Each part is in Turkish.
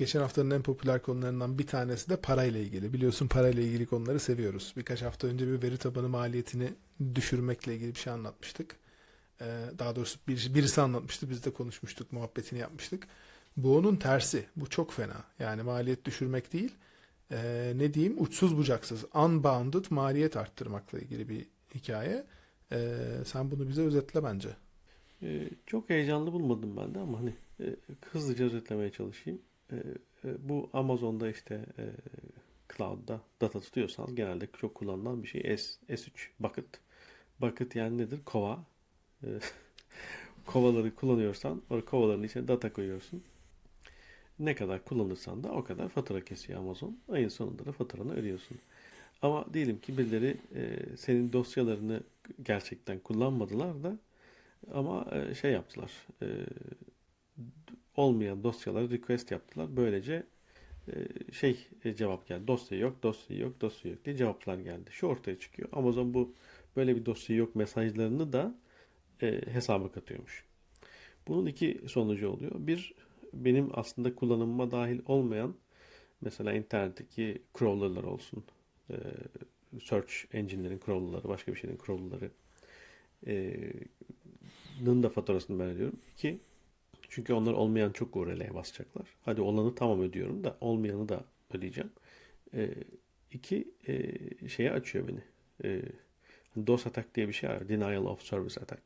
Geçen haftanın en popüler konularından bir tanesi de parayla ilgili. Biliyorsun parayla ilgili konuları seviyoruz. Birkaç hafta önce bir veri tabanı maliyetini düşürmekle ilgili bir şey anlatmıştık. Ee, daha doğrusu bir, birisi anlatmıştı. Biz de konuşmuştuk, muhabbetini yapmıştık. Bu onun tersi. Bu çok fena. Yani maliyet düşürmek değil. ee, ne diyeyim? Uçsuz bucaksız, unbounded maliyet arttırmakla ilgili bir hikaye. Ee, sen bunu bize özetle bence. Ee, çok heyecanlı bulmadım ben de ama hani e, hızlıca özetlemeye çalışayım. Ee, e, bu Amazon'da işte e, cloud'da data tutuyorsanız genelde çok kullanılan bir şey S, S3 bucket. Bucket yani nedir? Kova. Ee, kovaları kullanıyorsan o kovaların içine data koyuyorsun. Ne kadar kullanırsan da o kadar fatura kesiyor Amazon. Ayın sonunda da faturanı ödüyorsun. Ama diyelim ki birileri e, senin dosyalarını gerçekten kullanmadılar da ama e, şey yaptılar. e, olmayan dosyalara request yaptılar. Böylece e, şey e, cevap geldi. Dosya yok, dosya yok, dosya yok diye cevaplar geldi. Şu ortaya çıkıyor. Amazon bu böyle bir dosya yok mesajlarını da e, hesaba katıyormuş. Bunun iki sonucu oluyor. Bir, benim aslında kullanımıma dahil olmayan mesela internetteki crawlerlar olsun, e, search engine'lerin crawlerları, başka bir şeyin crawlerları e, da faturasını ben ödüyorum. İki, çünkü onlar olmayan çok URL'ye basacaklar. Hadi olanı tamam ödüyorum da olmayanı da ödeyeceğim. E, iki, e, şeye açıyor beni. E, DOS attack diye bir şey var. Denial of Service attack.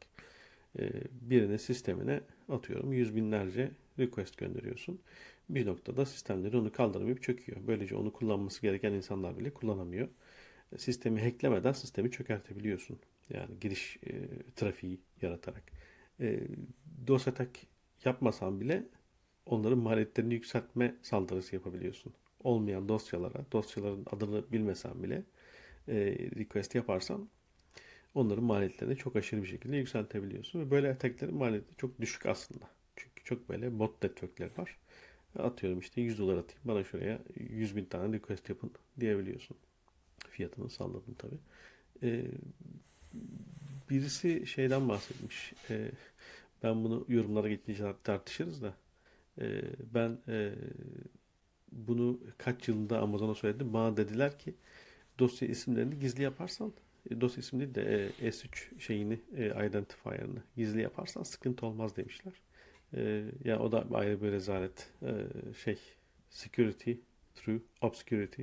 E, birinin sistemine atıyorum yüz binlerce request gönderiyorsun. Bir noktada sistemleri onu kaldıramayıp çöküyor. Böylece onu kullanması gereken insanlar bile kullanamıyor. Sistemi hacklemeden sistemi çökertebiliyorsun. Yani giriş e, trafiği yaratarak. E, DOS attack yapmasan bile onların maliyetlerini yükseltme saldırısı yapabiliyorsun. Olmayan dosyalara, dosyaların adını bilmesen bile e, request yaparsan onların maliyetlerini çok aşırı bir şekilde yükseltebiliyorsun. Ve böyle attacklerin maliyeti çok düşük aslında. Çünkü çok böyle bot networkler var. Atıyorum işte 100 dolar atayım bana şuraya 100 bin tane request yapın diyebiliyorsun. Fiyatını salladım tabii. Ee, birisi şeyden bahsetmiş. Ee, ben bunu yorumlara geçince tartışırız da. Ee, ben e, bunu kaç yılında Amazon'a söyledim. Bana dediler ki dosya isimlerini gizli yaparsan e, dosya ismi değil de e, S3 şeyini e, identifier'ını gizli yaparsan sıkıntı olmaz demişler. E, ya o da ayrı bir rezalet. E, şey security through obscurity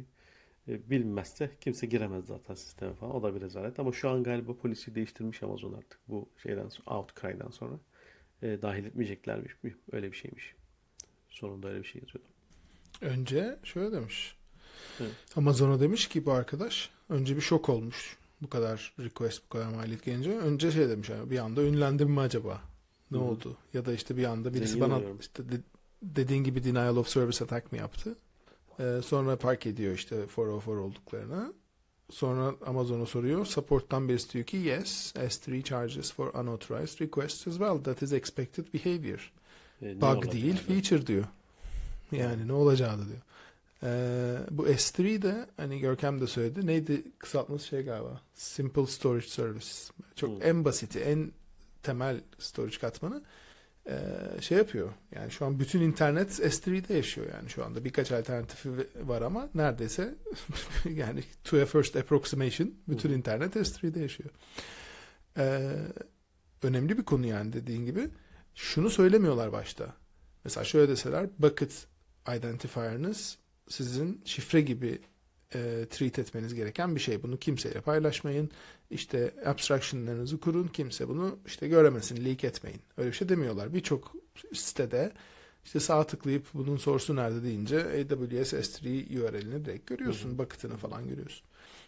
e, bilinmezse kimse giremez zaten sisteme falan. O da bir rezalet. Ama şu an galiba polisi değiştirmiş Amazon artık bu şeyden sonra, outcry'dan sonra. E, dahil etmeyeceklermiş. Öyle bir şeymiş. Sonunda öyle bir şey yazıyordu. Önce şöyle demiş. Evet. Amazon'a demiş ki bu arkadaş önce bir şok olmuş. Bu kadar request, bu kadar maliyet gelince. Önce şey demiş yani bir anda ünlendim mi acaba? Ne Hı oldu? Ya da işte bir anda birisi Zengin bana oluyorum. işte de- dediğin gibi denial of service attack mı yaptı? Ee, sonra fark ediyor işte 404 olduklarını. Sonra Amazon'a soruyor. Support'tan birisi diyor ki yes, S3 charges for unauthorized requests as well. That is expected behavior. E, Bug değil, yani? feature diyor. Yani ne olacağı da diyor. Ee, bu S3 de hani Görkem de söyledi. Neydi kısaltması şey galiba. Simple Storage Service. Çok Hı. en basiti, en temel storage katmanı ee, şey yapıyor. Yani şu an bütün internet S3'de yaşıyor yani şu anda. Birkaç alternatifi var ama neredeyse yani to a first approximation bütün internet S3'de yaşıyor. Ee, önemli bir konu yani dediğin gibi. Şunu söylemiyorlar başta. Mesela şöyle deseler bucket identifier'ınız sizin şifre gibi e, treat etmeniz gereken bir şey. Bunu kimseyle paylaşmayın. İşte abstraction'larınızı kurun. Kimse bunu işte göremesin, leak etmeyin. Öyle bir şey demiyorlar. Birçok sitede işte sağ tıklayıp bunun source'u nerede deyince AWS S3 URL'ini direkt görüyorsun. Hı hı. Bucket'ını falan görüyorsun.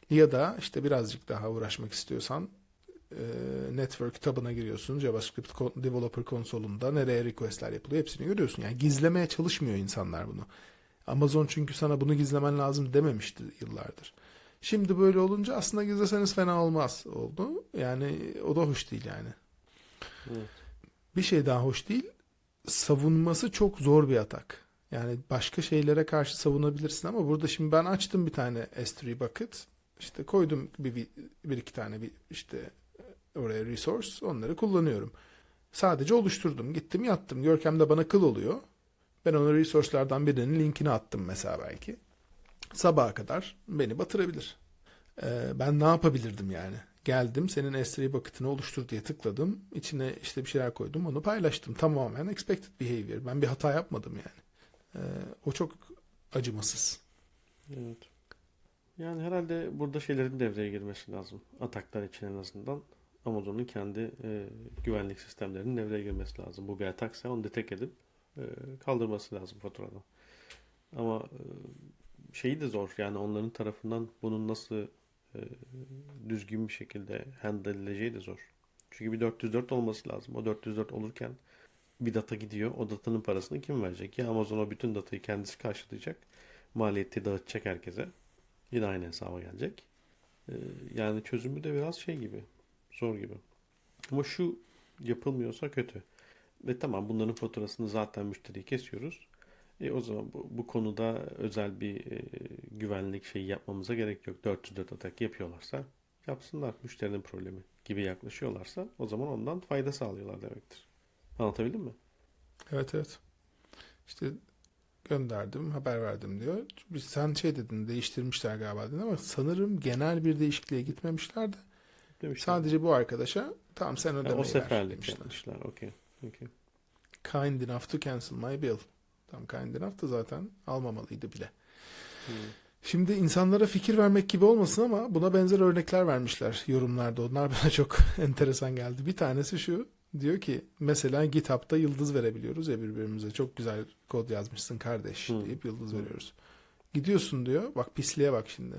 Ya da işte birazcık daha uğraşmak istiyorsan e, network tabına giriyorsun. JavaScript developer konsolunda nereye requestler yapılıyor hepsini görüyorsun. Yani gizlemeye çalışmıyor insanlar bunu. Amazon çünkü sana bunu gizlemen lazım dememişti yıllardır. Şimdi böyle olunca aslında gizleseniz fena olmaz oldu. Yani o da hoş değil yani. Evet. Bir şey daha hoş değil. Savunması çok zor bir atak. Yani başka şeylere karşı savunabilirsin ama burada şimdi ben açtım bir tane S3 bucket. İşte koydum bir, bir, bir iki tane bir işte oraya resource onları kullanıyorum. Sadece oluşturdum. Gittim yattım. Görkem de bana kıl oluyor. Ben ona resource'lardan birinin linkini attım mesela belki. Sabaha kadar beni batırabilir. Ee, ben ne yapabilirdim yani? Geldim senin S3 bucket'ını oluştur diye tıkladım. İçine işte bir şeyler koydum onu paylaştım. Tamamen expected behavior. Ben bir hata yapmadım yani. Ee, o çok acımasız. Evet. Yani herhalde burada şeylerin devreye girmesi lazım. Ataklar için en azından. Amazon'un kendi e, güvenlik sistemlerinin devreye girmesi lazım. Bu bir ataksa onu detek edip kaldırması lazım faturadan. Ama e, şeyi de zor. Yani onların tarafından bunun nasıl e, düzgün bir şekilde handle edileceği de zor. Çünkü bir 404 olması lazım. O 404 olurken bir data gidiyor. O datanın parasını kim verecek? Ya Amazon o bütün datayı kendisi karşılayacak. Maliyeti dağıtacak herkese. Yine aynı hesaba gelecek. Ee, yani çözümü de biraz şey gibi. Zor gibi. Ama şu yapılmıyorsa kötü. Ve tamam bunların faturasını zaten müşteriye kesiyoruz. E o zaman bu, bu konuda özel bir e, güvenlik şeyi yapmamıza gerek yok. 404 atak yapıyorlarsa yapsınlar. Müşterinin problemi gibi yaklaşıyorlarsa o zaman ondan fayda sağlıyorlar demektir. Anlatabildim mi? Evet evet. İşte gönderdim, haber verdim diyor. Biz sen şey dedin, değiştirmişler galiba dedin ama sanırım genel bir değişikliğe gitmemişler de Demişler. sadece bu arkadaşa tamam sen ödemeyi o ver seferlik demişler. Okey. Okey. Kind enough to cancel my bill. Tam kind enough da zaten almamalıydı bile. Hmm. Şimdi insanlara fikir vermek gibi olmasın ama buna benzer örnekler vermişler yorumlarda. Onlar bana çok enteresan geldi. Bir tanesi şu. Diyor ki mesela GitHub'da yıldız verebiliyoruz ya birbirimize. Çok güzel kod yazmışsın kardeş Hı. deyip yıldız Hı. veriyoruz. Gidiyorsun diyor. Bak pisliğe bak şimdi.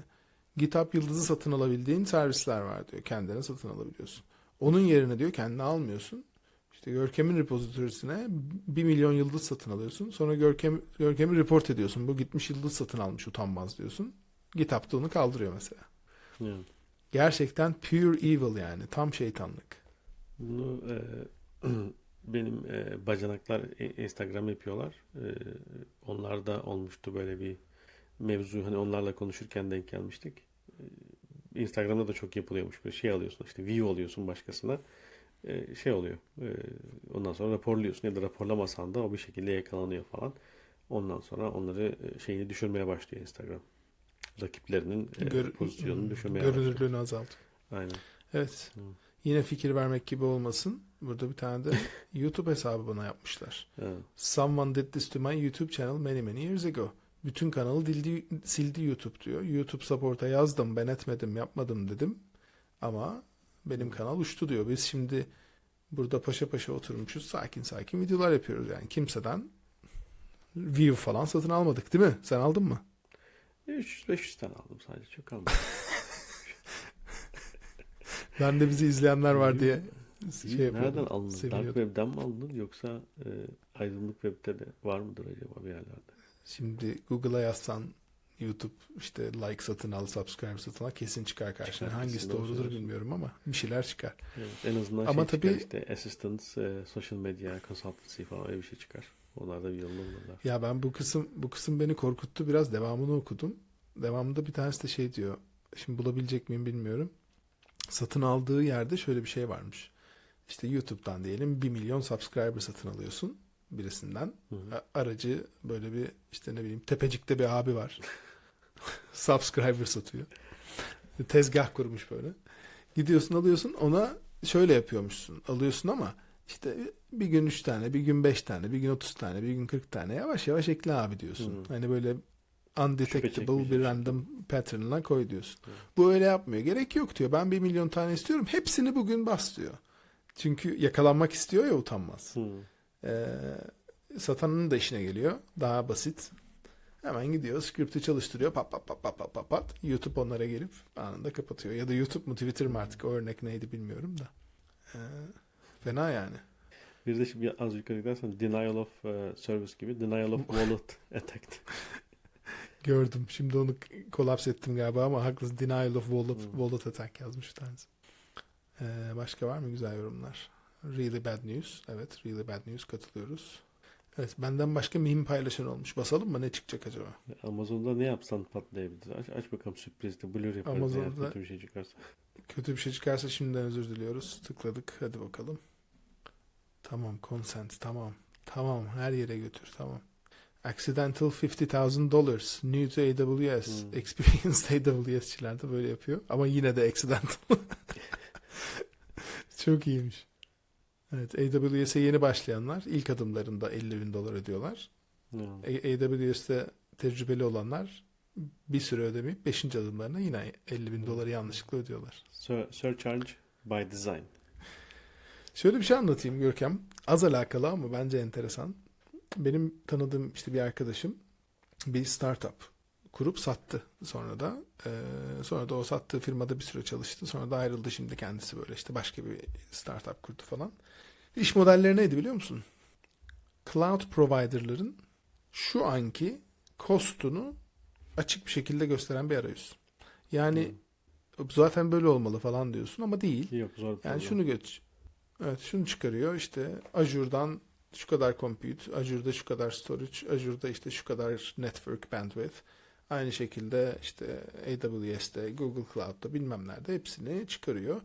GitHub yıldızı satın alabildiğin servisler var diyor. Kendine satın alabiliyorsun. Onun yerine diyor kendine almıyorsun. İşte Görkem'in repozitorysine 1 milyon yıldız satın alıyorsun. Sonra Görkem, Görkem'i report ediyorsun. Bu gitmiş yıldız satın almış utanmaz diyorsun. GitHub'da onu kaldırıyor mesela. Yani. Gerçekten pure evil yani. Tam şeytanlık. Bunu e, benim e, bacanaklar e, Instagram yapıyorlar. E, onlar da olmuştu böyle bir mevzu. Hani onlarla konuşurken denk gelmiştik. E, Instagram'da da çok yapılıyormuş. Böyle şey alıyorsun işte view alıyorsun başkasına. E, şey oluyor. E, ondan sonra raporluyorsun ya da raporlamasan da o bir şekilde yakalanıyor falan. Ondan sonra onları e, şeyini düşürmeye başlıyor Instagram. Rakiplerinin e, Gör- pozisyonunu düşürmeye başlıyor. Görünürlüğünü azalt. Aynen. Evet. Hı. Yine fikir vermek gibi olmasın. Burada bir tane de YouTube hesabı bana yapmışlar. Ha. Someone did this to my YouTube channel many many years ago. Bütün kanalı dildi, sildi YouTube diyor. YouTube support'a yazdım, ben etmedim, yapmadım dedim. Ama benim kanal uçtu diyor. Biz şimdi burada paşa paşa oturmuşuz, sakin sakin videolar yapıyoruz yani. Kimseden view falan satın almadık değil mi? Sen aldın mı? 300-500 tane aldım sadece. Çok almadım. Ben de bizi izleyenler var diye şey yapıyordum. Nereden alındın? Dark. Web'den mi alındın yoksa e, Aydınlık Web'de de var mıdır acaba bir yerlerde? Şimdi Google'a yazsan YouTube işte like satın al, subscribe satın al kesin çıkar karşına. Çıkar, Hangisi doğrudur söylüyorsun. bilmiyorum ama bir şeyler çıkar. Evet, en azından Ama şey tabii- işte assistance, e, social media, consultancy falan öyle bir şey çıkar. Onlar da bir yolunu bulurlar. Ya ben bu kısım bu kısım beni korkuttu biraz devamını okudum. Devamında bir tanesi de şey diyor. Şimdi bulabilecek miyim bilmiyorum. Satın aldığı yerde şöyle bir şey varmış. İşte YouTube'dan diyelim 1 milyon subscriber satın alıyorsun birisinden. Hı hı. Aracı böyle bir işte ne bileyim tepecikte bir abi var. subscriber satıyor. Tezgah kurmuş böyle. Gidiyorsun alıyorsun ona şöyle yapıyormuşsun. Alıyorsun ama işte bir gün 3 tane, bir gün 5 tane, bir gün 30 tane, bir gün 40 tane yavaş yavaş ekle abi diyorsun. Hı. Hani böyle undetectable bir random pattern'la koy diyorsun. Hı. Bu öyle yapmıyor. Gerek yok diyor. Ben bir milyon tane istiyorum. Hepsini bugün bas diyor. Çünkü yakalanmak istiyor ya utanmaz. Hı. Ee, satanın da işine geliyor. Daha basit. Hemen gidiyor, script'i çalıştırıyor. Pat pat pat pat pat pat pat. YouTube onlara gelip anında kapatıyor. Ya da YouTube mu Twitter mi artık o örnek neydi bilmiyorum da. Ee, fena yani. Bir de şimdi az yukarı gidersen denial of e, service gibi denial of wallet attack. Gördüm. Şimdi onu kolaps ettim galiba ama haklısın. Denial of wallet, Hmm. wallet attack yazmış tanesi. Ee, başka var mı güzel yorumlar? Really bad news. Evet, really bad news. Katılıyoruz. Evet, benden başka meme paylaşan olmuş. Basalım mı? Ne çıkacak acaba? Amazon'da ne yapsan patlayabilir. Aç, aç bakalım sürprizde. Blur yaparız Amazon'da- kötü bir şey çıkarsa. Kötü bir şey çıkarsa şimdiden özür diliyoruz. Tıkladık. Hadi bakalım. Tamam, consent. Tamam. Tamam, her yere götür. Tamam. accidental $50,000 new to AWS. Hmm. Experienced AWS'çiler de böyle yapıyor. Ama yine de accidental. Çok iyiymiş. Evet, AWS'e yeni başlayanlar ilk adımlarında 50 bin dolar ödüyorlar. A- AWS'te tecrübeli olanlar bir süre ödemeyip 5. adımlarına yine 50 bin doları yanlışlıkla ödüyorlar. Sur- Surcharge by design. Şöyle bir şey anlatayım Görkem. Az alakalı ama bence enteresan. Benim tanıdığım işte bir arkadaşım bir startup kurup sattı sonra da. Ee, sonra da o sattığı firmada bir süre çalıştı. Sonra da ayrıldı şimdi kendisi böyle işte başka bir startup kurdu falan. İş modelleri neydi biliyor musun? Cloud provider'ların şu anki cost'unu açık bir şekilde gösteren bir arayüz. Yani zaten böyle olmalı falan diyorsun ama değil. Yok zor Yani problem. şunu göç. Evet şunu çıkarıyor işte Azure'dan şu kadar compute, Azure'da şu kadar storage, Azure'da işte şu kadar network bandwidth. Aynı şekilde işte AWS'te, Google Cloud'da bilmem nerede hepsini çıkarıyor.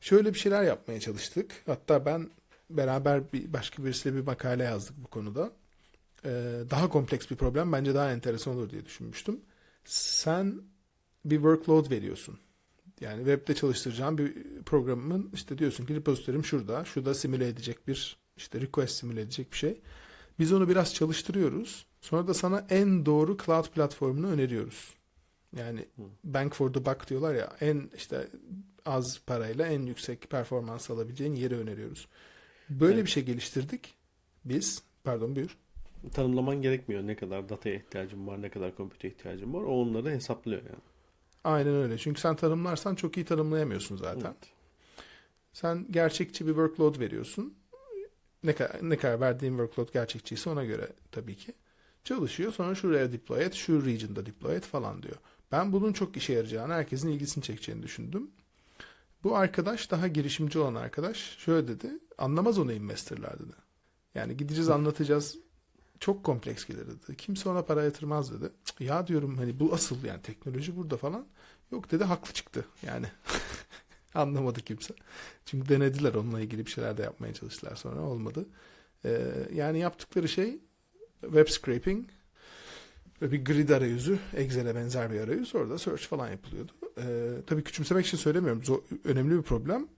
Şöyle bir şeyler yapmaya çalıştık. Hatta ben beraber bir başka birisiyle bir makale yazdık bu konuda. Ee, daha kompleks bir problem bence daha enteresan olur diye düşünmüştüm. Sen bir workload veriyorsun. Yani webde çalıştıracağın bir programın işte diyorsun ki repository'm şurada. Şurada simüle edecek bir işte request simüle edecek bir şey. Biz onu biraz çalıştırıyoruz. Sonra da sana en doğru cloud platformunu öneriyoruz. Yani bank for the buck diyorlar ya en işte az parayla en yüksek performans alabileceğin yeri öneriyoruz. Böyle Evet. bir şey geliştirdik. Biz pardon buyur. Tanımlaman gerekmiyor. Ne kadar dataya ihtiyacım var, ne kadar compute ihtiyacım var. O onları hesaplıyor yani. Aynen öyle. Çünkü sen tanımlarsan çok iyi tanımlayamıyorsun zaten. Evet. Sen gerçekçi bir workload veriyorsun. Ne kadar, ne kadar verdiğin workload gerçekçiyse ona göre tabii ki. Çalışıyor. Sonra şuraya deploy et, şu region'da deploy et falan diyor. Ben bunun çok işe yarayacağını, herkesin ilgisini çekeceğini düşündüm. Bu arkadaş daha girişimci olan arkadaş şöyle dedi. Anlamaz onu investorlar dedi. Yani gideceğiz anlatacağız. Çok kompleks gelir dedi. Kimse ona para yatırmaz dedi. Ya diyorum hani bu asıl yani teknoloji burada falan. Yok dedi haklı çıktı yani. Anlamadı kimse. Çünkü denediler onunla ilgili bir şeyler de yapmaya çalıştılar sonra olmadı. Ee, yani yaptıkları şey web scraping ve bir grid arayüzü, Excel'e benzer bir arayüz. Orada search falan yapılıyordu. Ee, tabii küçümsemek için söylemiyorum. Zor- önemli bir problem.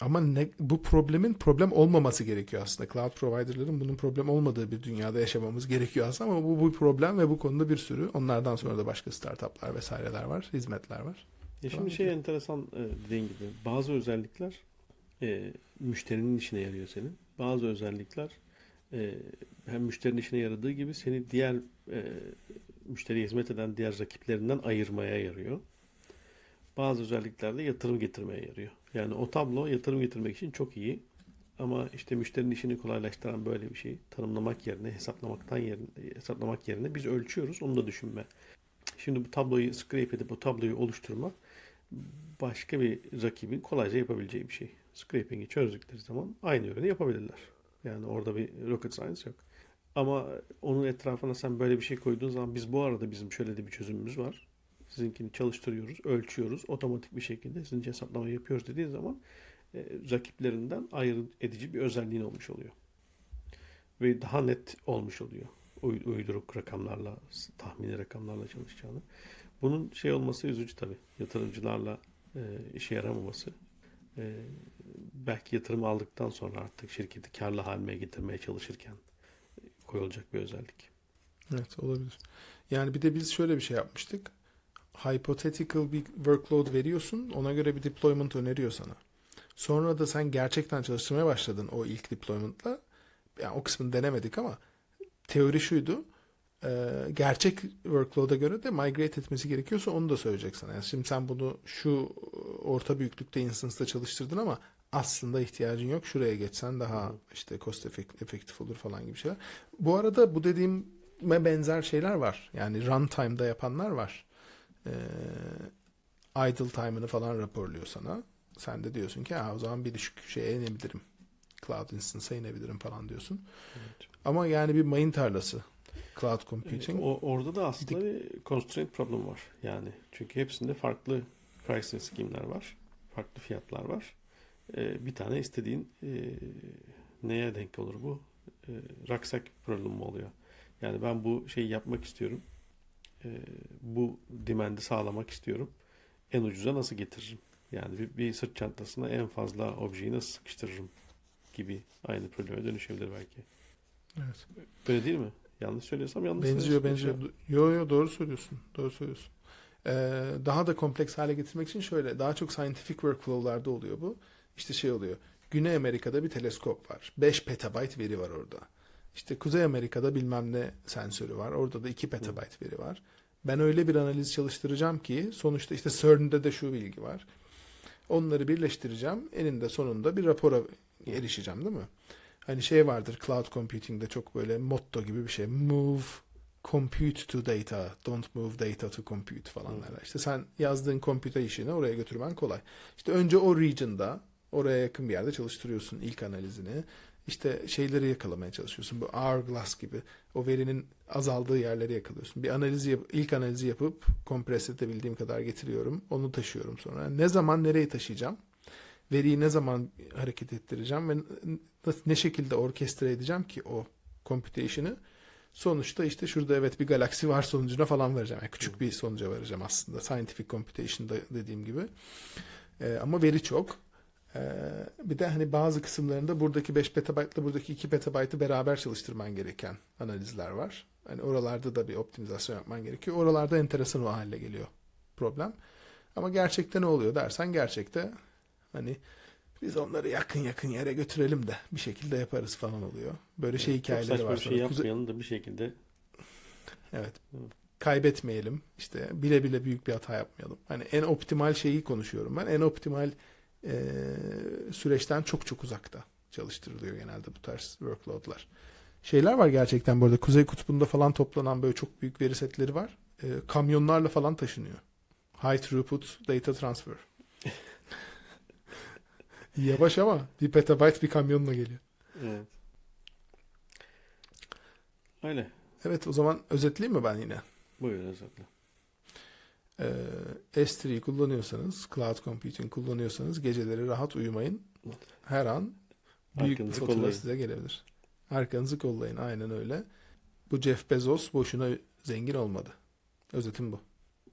Ama ne, bu problemin problem olmaması gerekiyor aslında. Cloud providerların bunun problem olmadığı bir dünyada yaşamamız gerekiyor aslında ama bu, bu bir problem ve bu konuda bir sürü onlardan sonra da başka startuplar vesaireler var, hizmetler var. Ya şimdi şey enteresan e, dediğin gibi bazı özellikler e, müşterinin işine yarıyor senin. Bazı özellikler e, hem müşterinin işine yaradığı gibi seni diğer e, müşteriye hizmet eden diğer rakiplerinden ayırmaya yarıyor. Bazı özellikler de yatırım getirmeye yarıyor. Yani o tablo yatırım getirmek için çok iyi. Ama işte müşterinin işini kolaylaştıran böyle bir şey tanımlamak yerine hesaplamaktan yerine, hesaplamak yerine biz ölçüyoruz. Onu da düşünme. Şimdi bu tabloyu scrape edip bu tabloyu oluşturmak başka bir rakibin kolayca yapabileceği bir şey. Scraping'i çözdükleri zaman aynı ürünü yapabilirler. Yani orada bir rocket science yok. Ama onun etrafına sen böyle bir şey koyduğun zaman biz bu arada bizim şöyle de bir çözümümüz var. Sizinkini çalıştırıyoruz, ölçüyoruz, otomatik bir şekilde sizin için hesaplamayı yapıyoruz dediği zaman e, rakiplerinden ayrı edici bir özelliğin olmuş oluyor. Ve daha net olmuş oluyor. Uy- Uyduruk rakamlarla, tahmini rakamlarla çalışacağını. Bunun şey olması üzücü tabii. Yatırımcılarla e, işe yaramaması. E, belki yatırım aldıktan sonra artık şirketi karlı haline getirmeye çalışırken e, koyulacak bir özellik. Evet olabilir. Yani bir de biz şöyle bir şey yapmıştık. Hypothetical bir workload veriyorsun. Ona göre bir deployment öneriyor sana. Sonra da sen gerçekten çalıştırmaya başladın o ilk deployment'la. Yani o kısmını denemedik ama teori şuydu. Ee, gerçek workload'a göre de migrate etmesi gerekiyorsa onu da söyleyecek sana. Yani şimdi sen bunu şu orta büyüklükte instance'da çalıştırdın ama aslında ihtiyacın yok. Şuraya geçsen daha işte cost effective olur falan gibi şeyler. Bu arada bu dediğime benzer şeyler var. Yani runtime'da yapanlar var. Ee, idle time'ını falan raporluyor sana. Sen de diyorsun ki o zaman bir düşük şeye inebilirim. Cloud instance'a inebilirim falan diyorsun. Evet. Ama yani bir mayın tarlası. Cloud Evet, computing. o, orada da aslında bir constraint problem var. Yani çünkü hepsinde farklı pricing scheme'ler var. Farklı fiyatlar var. E, bir tane istediğin e, neye denk olur bu? E, rucksack problem mu oluyor? Yani ben bu şeyi yapmak istiyorum. Ee, bu dimendi sağlamak istiyorum. En ucuza nasıl getiririm? Yani bir, bir sırt çantasına en fazla objeyi nasıl sıkıştırırım gibi aynı probleme dönüşebilir belki. Evet. Öyle değil mi? Yanlış söylüyorsam yanlış Benziyor benziyor. Yo yo doğru söylüyorsun. Doğru söylüyorsun. Ee, daha da kompleks hale getirmek için şöyle daha çok scientific workflow'larda oluyor bu. İşte şey oluyor. Güney Amerika'da bir teleskop var. 5 petabayt veri var orada. İşte Kuzey Amerika'da bilmem ne sensörü var. Orada da 2 petabayt veri var. Ben öyle bir analiz çalıştıracağım ki sonuçta işte CERN'de de şu bilgi var. Onları birleştireceğim. Eninde sonunda bir rapora erişeceğim değil mi? Hani şey vardır cloud computing'de çok böyle motto gibi bir şey. Move compute to data, don't move data to compute falan Hı. derler. İşte sen yazdığın computation'ı oraya götürmen kolay. İşte önce o region'da oraya yakın bir yerde çalıştırıyorsun ilk analizini. İşte şeyleri yakalamaya çalışıyorsun. Bu hourglass gibi o verinin azaldığı yerleri yakalıyorsun. Bir analizi yap, ilk analizi yapıp kompres edebildiğim kadar getiriyorum. Onu taşıyorum sonra. Ne zaman nereye taşıyacağım? Veriyi ne zaman hareket ettireceğim ve ne şekilde orkestre edeceğim ki o computation'ı? Sonuçta işte şurada evet bir galaksi var sonucuna falan vereceğim. Yani küçük bir sonuca varacağım aslında. Scientific computation'da dediğim gibi. Ee, ama veri çok. Ee, bir de hani bazı kısımlarında buradaki 5 petabaytla buradaki 2 petabaytı beraber çalıştırman gereken analizler var. Hani oralarda da bir optimizasyon yapman gerekiyor. Oralarda enteresan o hale geliyor problem. Ama gerçekte ne oluyor dersen gerçekte hani biz onları yakın yakın yere götürelim de bir şekilde yaparız falan oluyor. Böyle şey Çok hikayeleri saçma var. bir şey yapmayalım da bir şekilde Evet. Hı. Kaybetmeyelim. İşte bile bile büyük bir hata yapmayalım. Hani en optimal şeyi konuşuyorum ben. En optimal e, süreçten çok çok uzakta çalıştırılıyor genelde bu tarz workloadlar. Şeyler var gerçekten bu arada. Kuzey Kutbu'nda falan toplanan böyle çok büyük veri setleri var. E, kamyonlarla falan taşınıyor. High throughput data transfer. Yavaş ama bir petabyte bir kamyonla geliyor. evet. Öyle. Evet o zaman özetleyeyim mi ben yine? Buyurun özetle. Ee, S3 kullanıyorsanız, cloud computing kullanıyorsanız geceleri rahat uyumayın. Her an büyük bir Arkanızı fatura kollayın. size gelebilir. Arkanızı kollayın aynen öyle. Bu Jeff Bezos boşuna zengin olmadı. Özetim bu.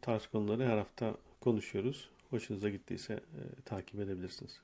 Tarz konuları her hafta konuşuyoruz. Hoşunuza gittiyse e, takip edebilirsiniz.